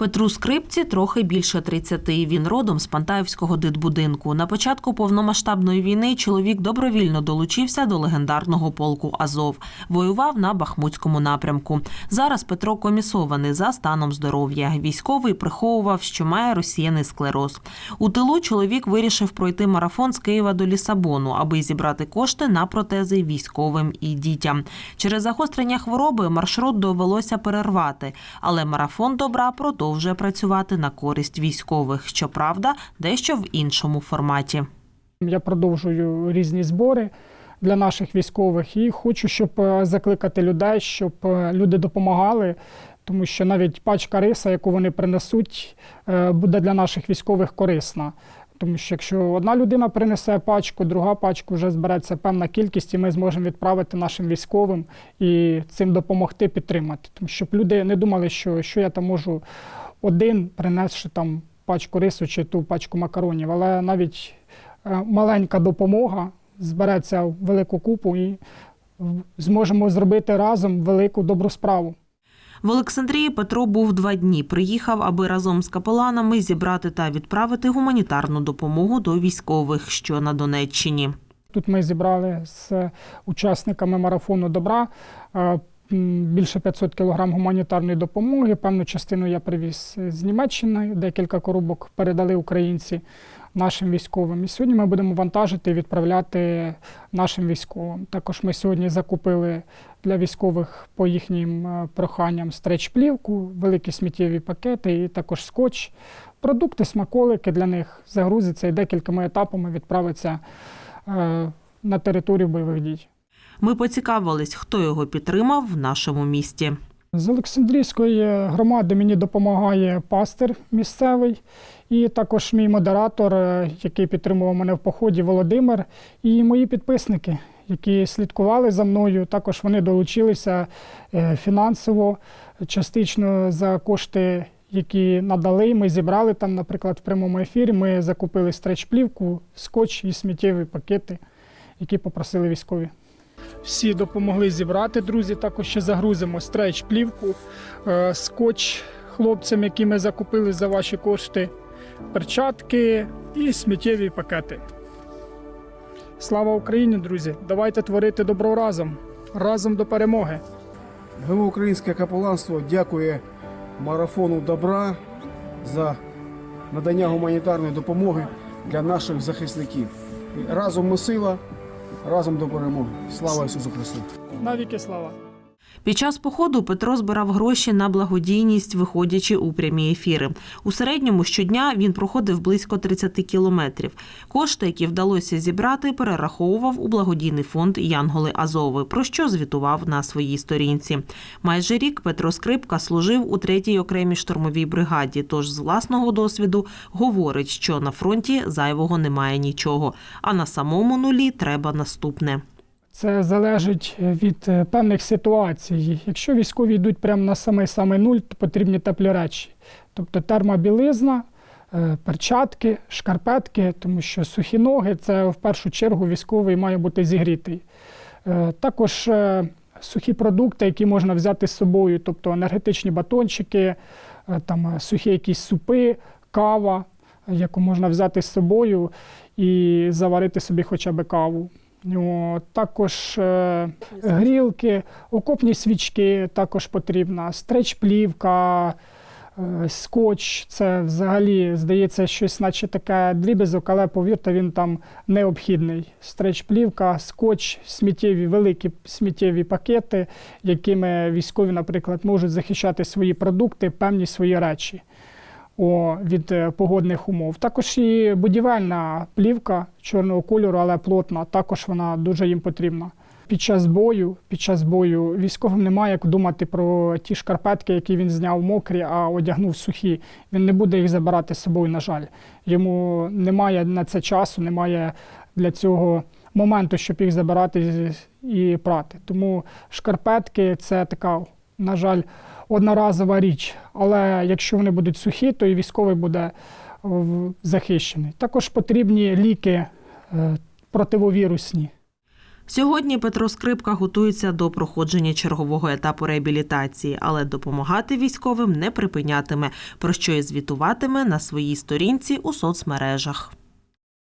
Петру Скрипці трохи більше 30. Він родом з Пантаївського дитбудинку. На початку повномасштабної війни чоловік добровільно долучився до легендарного полку Азов. Воював на Бахмутському напрямку. Зараз Петро комісований за станом здоров'я. Військовий приховував, що має розсіяний склероз. У тилу чоловік вирішив пройти марафон з Києва до Лісабону, аби зібрати кошти на протези військовим і дітям. Через загострення хвороби маршрут довелося перервати, але марафон добра продовжує працювати на користь військових. Щоправда, дещо в іншому форматі. Я продовжую різні збори для наших військових і хочу, щоб е, закликати людей, щоб е, люди допомагали, тому що навіть пачка риса, яку вони принесуть, е, буде для наших військових корисна. Тому що якщо одна людина принесе пачку, друга пачку вже збереться певна кількість, і ми зможемо відправити нашим військовим і цим допомогти підтримати. Тому щоб люди не думали, що, що я там можу один принесши там пачку рису чи ту пачку макаронів, але навіть е, маленька допомога збереться в велику купу і зможемо зробити разом велику добру справу. В Олександрії Петро був два дні. Приїхав, аби разом з капеланами зібрати та відправити гуманітарну допомогу до військових, що на Донеччині. Тут ми зібрали з учасниками марафону добра е, більше 500 кг гуманітарної допомоги. Певну частину я привіз з Німеччини, декілька коробок передали українці нашим військовим. І сьогодні ми будемо вантажити і відправляти нашим військовим. Також ми сьогодні закупили для військових по їхнім е, проханням стреч-плівку, великі сміттєві пакети і також скотч. Продукти, смаколики для них загрузиться і декількома етапами відправиться е, на територію бойових дій. Ми поцікавились, хто його підтримав в нашому місті. З Олександрійської громади мені допомагає пастир місцевий, і також мій модератор, е, який підтримував мене в поході, Володимир, і мої підписники, які слідкували за мною. Також вони долучилися е, фінансово, частично за кошти, які надали. Ми зібрали там, наприклад, в прямому ефірі. Ми закупили стреч-плівку, скотч і сміттєві пакети, які попросили військові. Всі допомогли зібрати, друзі. Також ще загрузимо стреч плівку, е, скотч хлопцям, які ми закупили за ваші кошти, перчатки і сміттєві пакети. Слава Україні, друзі! Давайте творити добро разом. Разом до перемоги. ГМ Українське капеланство дякує марафону добра за надання гуманітарної допомоги для наших захисників. Разом ми сила, разом до перемоги. Слава Ісусу Христу! Навіки слава! Під час походу Петро збирав гроші на благодійність, виходячи у прямі ефіри. У середньому щодня він проходив близько 30 кілометрів. Кошти, які вдалося зібрати, перераховував у благодійний фонд Янголи Азови, про що звітував на своїй сторінці. Майже рік Петро Скрипка служив у третій окремій штурмовій бригаді. Тож з власного досвіду говорить, що на фронті зайвого немає нічого, а на самому нулі треба наступне. Це залежить від е, певних ситуацій. Якщо військові йдуть прямо на самий самий нуль, то потрібні теплі речі. Тобто термобілизна, е, перчатки, шкарпетки, тому що сухі ноги це в першу чергу військовий має бути зігрітий. Е, Також е, сухі продукти, які можна взяти з собою, тобто енергетичні батончики, е, там е, сухі якісь супи, кава, яку можна взяти з собою і заварити собі хоча б каву. Також е, грілки, окопні свічки також потрібна, стреч-плівка, е, скотч. Це взагалі здається щось, наче таке дрібезок, але повірте, він там необхідний. Стреч-плівка, скотч, сміттєві, великі сміттєві пакети, якими військові, наприклад, можуть захищати свої продукти, певні свої речі від е, погодних умов. Також і будівельна плівка чорного кольору, але плотна, також вона дуже їм потрібна. Під час бою, під час бою військовим немає як думати про ті шкарпетки, які він зняв мокрі, а одягнув сухі. Він не буде їх забирати з собою, на жаль. Йому немає на це часу, немає для цього моменту, щоб їх забирати і прати. Тому шкарпетки це така, на жаль, одноразова річ. Але якщо вони будуть сухі, то і військовий буде захищений. Також потрібні ліки е, противовірусні. Сьогодні Петро Скрипка готується до проходження чергового етапу реабілітації, але допомагати військовим не припинятиме, про що і звітуватиме на своїй сторінці у соцмережах.